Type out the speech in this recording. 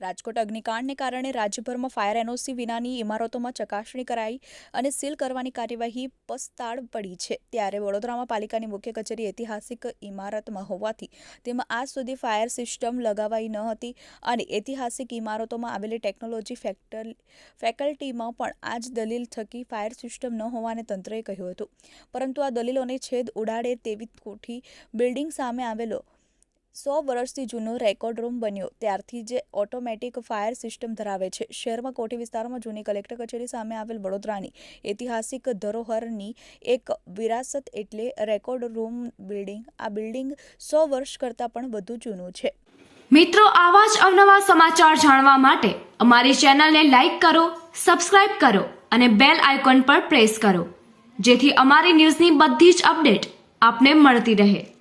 રાજકોટ અગ્નિકાંડને કારણે રાજ્યભરમાં fire NOC વિનાની ઇમારતોમાં ચકાસણી કરાઈ અને સીલ કરવાની કાર્યવાહી પસ્તાળ પડી છે. ત્યારે વડોદરામાં પાલિકાની મુખ્ય કચેરી ઐતિહાસિક ઇમારતમાં હોવાથી તેમાં આજ સુધી ફાયર સિસ્ટમ લગાવાઈ ન હતી અને ઐતિહાસિક ઇમારતોમાં આવેલી ટેકનોલોજી ફેક્ટર ફેકલ્ટીમાં પણ આ જ દલીલ થકી ફાયર સિસ્ટમ ન હોવાને તંત્રએ કહ્યું હતું. પરંતુ આ દલીલોને છેદ ઉડાડે તેવી કોઠી બિલ્ડિંગ સામે આવેલો સો વર્ષથી જૂનો રેકોર્ડ રૂમ બન્યો. ત્યારથી જે ઓટોમેટિક ફાયર સિસ્ટમ ધરાવે છે. શહેરમાં કોઠી વિસ્તારમાં જૂની કલેક્ટર કચેરી સામે આવેલ વડોદરાની ઐતિહાસિક ધરોહરની એક વિરાસત એટલે રેકોર્ડ રૂમ બિલ્ડિંગ. આ બિલ્ડિંગ સો વર્ષ કરતાં પણ વધુ જૂનું છે. મિત્રો, આવા જ અવનવા સમાચાર જાણવા માટે અમારી ચેનલને લાઈક કરો, સબસ્ક્રાઇબ કરો અને બેલ આઇકોન પર પ્રેસ કરો. જેથી અમારી ન્યૂઝની બધી જ અપડેટ આપને મળતી રહે.